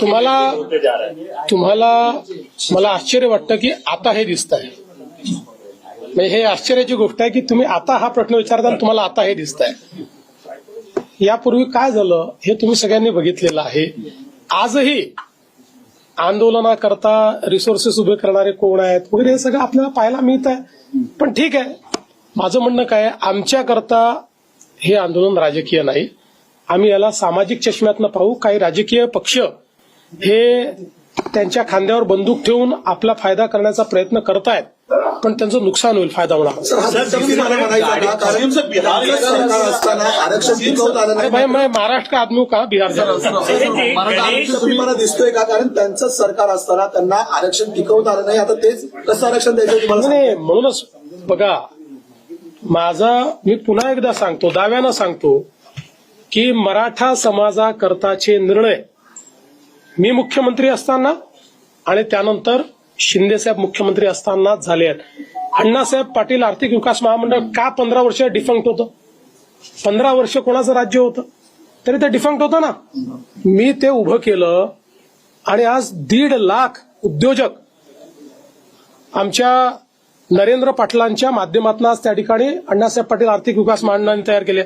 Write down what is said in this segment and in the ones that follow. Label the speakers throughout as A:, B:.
A: तुम्हाला तुम्हाला मला आश्चर्य वाटतं की आता हे दिसत आहे म्हणजे हे आश्चर्याची गोष्ट आहे की तुम्ही आता हा प्रश्न विचारता तुम्हाला आता हे दिसत आहे यापूर्वी काय झालं हे तुम्ही सगळ्यांनी बघितलेलं आहे. आजही आंदोलनाकरता रिसोर्सेस उभे करणारे कोण आहेत? वगैरे हे सगळं आपल्याला पाहायला मिळत आहे पण ठीक आहे. माझं म्हणणं काय आमच्याकरता हे आंदोलन राजकीय नाही. आम्ही याला सामाजिक चष्म्यातनं पाहू. काही राजकीय पक्ष हे त्यांच्या खांद्यावर बंदूक ठेवून आपला फायदा करण्याचा प्रयत्न करतायत पण त्यांचं नुकसान होईल फायदा होणार. महाराष्ट्र का? आदमी हूं कहा बिहार
B: मला दिसतोय का? कारण त्यांचं सरकार असताना त्यांना आरक्षण टिकवता आलं नाही. आता तेच कसं आरक्षण द्यायचं
A: नाही म्हणूनच बघा माझा मी पुन्हा एकदा सांगतो दाव्यानं सांगतो की मराठा समाजाकरताचे निर्णय मी मुख्यमंत्री असताना आणि त्यानंतर शिंदेसाहेब मुख्यमंत्री असताना झाले आहेत. अण्णासाहेब पाटील आर्थिक विकास महामंडळ का पंधरा वर्ष डिफंक्ट होतं? पंधरा वर्ष कोणाचं राज्य होतं? तरी ते डिफंक्ट होतं ना? मी ते उभं केलं आणि आज दीड लाख उद्योजक आमच्या नरेंद्र पाटलांच्या माध्यमातून आज त्या ठिकाणी अण्णासाहेब पाटील आर्थिक विकास महामंडळाने तयार केले.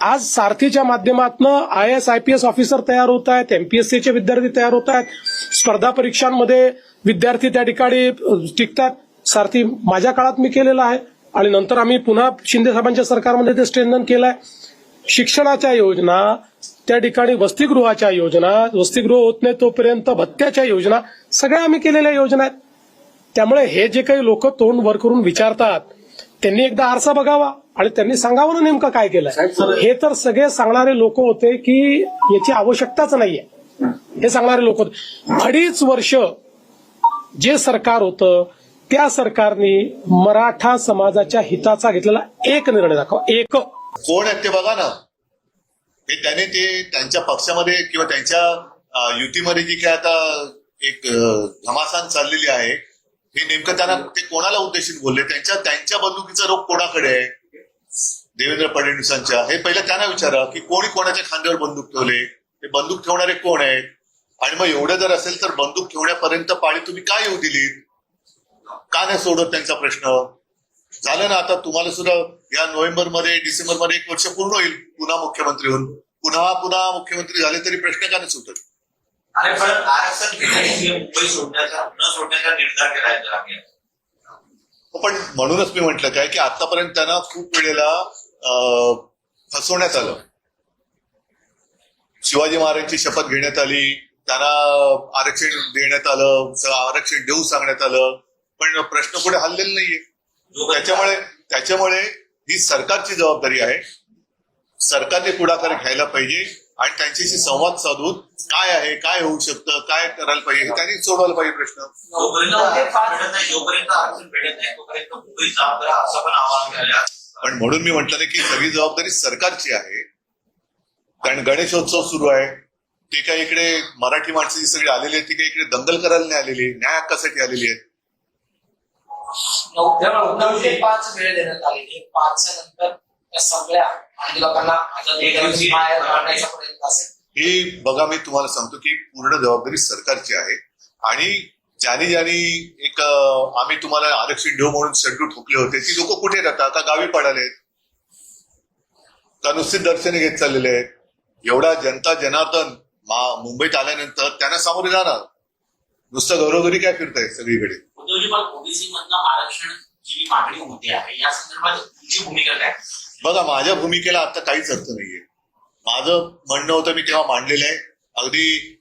A: आज सारथीच्या माध्यमातून I S I P S officer तयार होत आहेत एमपीएससीचे विद्यार्थी तयार होत आहेत. स्पर्धा परीक्षांमध्ये विद्यार्थी त्या ठिकाणी टिकतात. सारथी माझ्या काळात मी केलेला आहे. आणि नंतर आम्ही पुन्हा शिंदे साहेबांच्या सरकारमध्ये ते स्ट्रेंथन केलंय. शिक्षणाच्या योजना त्या ठिकाणी वसतिगृहाच्या योजना वसतिगृह होत नाही तोपर्यंत भत्त्याच्या योजना सगळ्या आम्ही केलेल्या योजना आहेत. त्यामुळे हे जे काही लोक तोंड वर करून विचारतात त्यांनी एकदा आरसा बघावा आणि त्यांनी सांगावं ना नेमकं काय केलंय. हे तर सगळे सांगणारे लोक होते की याची आवश्यकताच नाहीये. हे. सांगणारे लोक होते. अडीच वर्ष जे सरकार होतं त्या सरकारने मराठा समाजाच्या हिताचा घेतलेला एक निर्णय दाखवा. एक.
C: कोण आहेत ते बघा ना. हे त्याने ते त्यांच्या पक्षामध्ये किंवा त्यांच्या युतीमध्ये जी काय आता एक घमासान चाललेली आहे हे नेमकं त्यांना ते कोणाला उद्देशून बोलले? त्यांच्या त्यांच्या बंदुकीचा रोग कोणाकडे आहे? देवेंद्र फडणवीसांच्या. हे पहिलं त्यांना विचारा की कोणी कोणाच्या खांद्यावर बंदूक ठेवले? हे बंदूक ठेवणारे कोण आहेत? आणि मग एवढं जर असेल तर बंदूक ठेवण्यापर्यंत पाळी तुम्ही काय येऊ दिली का नाही सोडत त्यांचा प्रश्न? झालं ना आता तुम्हाला सुद्धा या नोव्हेंबरमध्ये डिसेंबरमध्ये एक वर्ष पूर्ण होईल पुन्हा मुख्यमंत्री होऊन. पुन्हा पुन्हा मुख्यमंत्री झाले तरी प्रश्न का नाही सुटत?
D: पण आरक्षण मुंबई सोडण्याचा न सोडण्याचा निर्धार आहे. आम्ही
C: पण म्हणूनच मी म्हटलं काय की आतापर्यंत त्यांना खूप वेळेला फसवण्यात आलं. शिवाजी महाराजांची शपथ घेण्यात आली त्यांना आरक्षण देण्यात आलं आरक्षण देऊ सांगण्यात आलं पण प्रश्न पुढे हल्लेला नाहीये. त्याच्यामुळे त्याच्यामुळे ही सरकारची जबाबदारी आहे. सरकारने पुढाकार घ्यायला पाहिजे. आणि त्यांच्याशी संवाद साधून काय आहे काय होऊ शकतं काय करायला पाहिजे हे त्यांनी सोडवायला पाहिजे प्रश्न.
D: पण
C: म्हणून मी म्हटलं की सगळी जबाबदारी सरकारची आहे. कारण गणेशोत्सव सुरू आहे. ते काही इकडे मराठी माणसं जी सगळी आलेली आहेत ती काही इकडे दंगल करायला नाही आलेली न्याय हक्कासाठी आलेली आहेत.
E: नऊ नऊ ते पाच वेळ देण्यात आलेली पाचच्या नंतर त्या सगळ्या आंदोलकांना आझादी करायची बाहेर काढण्याचा प्रयत्न असेल.
C: ही बघा मी तुम्हाला सांगतो की पूर्ण जबाबदारी सरकारची आहे. आणि ज्यानी ज्यानी एक आम्ही तुम्हाला आरक्षण देऊ म्हणून शेड्यू ठोकले होते ती लोक कुठे राहतात? का गावी पडाले का नुसते दर्शने घेत चाललेले आहेत? एवढा जनता जनार्दन मुंबईत आल्यानंतर त्यांना सामोरे जाणार. नुसतं घरोघरी काय फिरतायत सगळीकडे?
F: आरक्षणची जी मागणी होते आहे या संदर्भात तुमची भूमिका काय?
C: बघा माझ्या भूमिकेला आता काहीच अर्थ नाहीये. माझं म्हणणं होतं मी तेव्हा मांडलेलं आहे. अगदी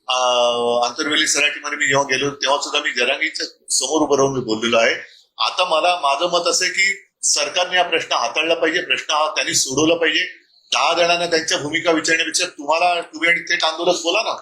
C: आंतरवेली सराटीमध्ये मी जेव्हा गेलो तेव्हा सुद्धा मी जरांगीच्या समोर उभं राहून मी बोललेलो आहे. आता मला माझं मत असं आहे की सरकारने हा प्रश्न हाताळला पाहिजे प्रश्न हा त्यांनी सोडवला पाहिजे. दहा जणांना त्यांच्या भूमिका विचारण्यापेक्षा तुम्हाला तुम्ही आणि थेट आंदोलन बोला ना.